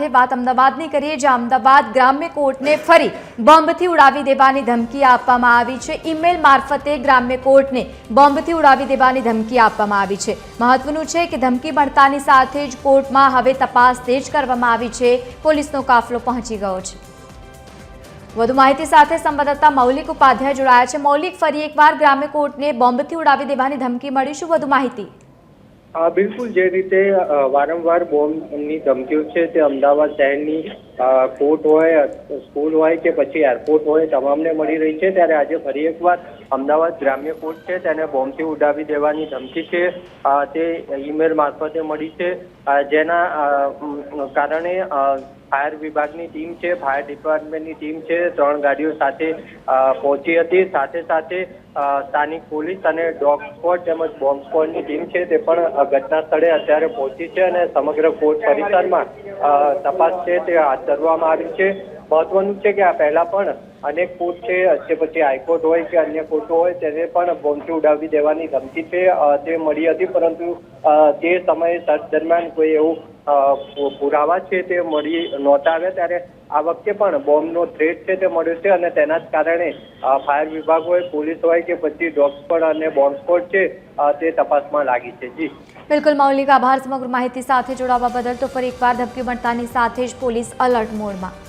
વાત અમદાવાદની કરીએ, જ્યાં અમદાવાદ ગ્રામ્ય કોર્ટને ફરી બોમ્બથી ઉડાવી દેવાની ધમકી આપવામાં આવી છે. ઈમેલ મારફતે ગ્રામ્ય કોર્ટને બોમ્બથી ઉડાવી દેવાની ધમકી આપવામાં આવી છે. મહત્વનું છે કે ધમકી મળતાની સાથે જ કોર્ટમાં હવે તપાસ તેજ કરવામાં આવી છે. પોલીસનો કાફલો પહોંચી ગયો છે. વધુ માહિતી સાથે સંવાદદાતા મૌલિક ઉપાધ્યાય જોડાયા છે. મૌલિક, ફરી એકવાર ગ્રામ્ય કોર્ટને બોમ્બથી ઉડાવી દેવાની ધમકી મળી શું વધુ માહિતી? હા બિલકુલ જે રીતે વારંવાર બોમ્બની ધમકીઓ છે તે અમદાવાદ શહેરની કોર્ટ હોય સ્કૂલ હોય કે પછી એરપોર્ટ હોય તમામને મળી રહી છે. ત્યારે આજે ફરી એકવાર અમદાવાદ ગ્રામ્ય કોર્ટ છે તેને બોમ્બથી ઉડાવી દેવાની ધમકી છે. તે ઈમેલ મારફતે મળી છે. જેના કારણે ફાયર વિભાગની ટીમ છે, ફાયર ડિપાર્ટમેન્ટની ટીમ છે, ત્રણ ગાડીઓ સાથે પહોંચી હતી. સાથે સાથે સ્થાનિક પોલીસ અને ડોગ સ્ક્વોડ તેમજ બોમ્બ સ્ક્વોડની ટીમ છે તે પણ ઘટના સ્થળે અત્યારે પહોંચી છે અને સમગ્ર કોર્ટ પરિસરમાં તપાસ છે તે હાથ ધરવામાં આવી છે. મહત્વનું છે કે આ પહેલા પણ અનેક કોર્ટ છે, કે પછી હાઈકોર્ટ હોય કે અન્ય કોર્ટો હોય તેને પણ બોમ્બથી ઉડાવી દેવાની ધમકી છે તે મળી હતી. પરંતુ તે સમયે સર્ચ દરમિયાન કોઈ એવું પુરાવા છે તે મળી નહોતા આવ્યા. ત્યારે આ વખતે પણ બોમ્બનો થ્રેટ છે તે મળ્યો છે અને તેના જ કારણે ફાયર વિભાગ હોય પોલીસ હોય કે પછી ડોગ્સ પણ અને બોમ્બસ્ફોટ છે તે તપાસમાં લાગી છે. જી. બિલકુલ, મૌલિક આભાર. સમગ્ર માહિતી સાથે જોડાવા બદલ તો ફરી એકવાર ધમકી મળતાની સાથે જ પોલીસ અલર્ટ મોડમાં.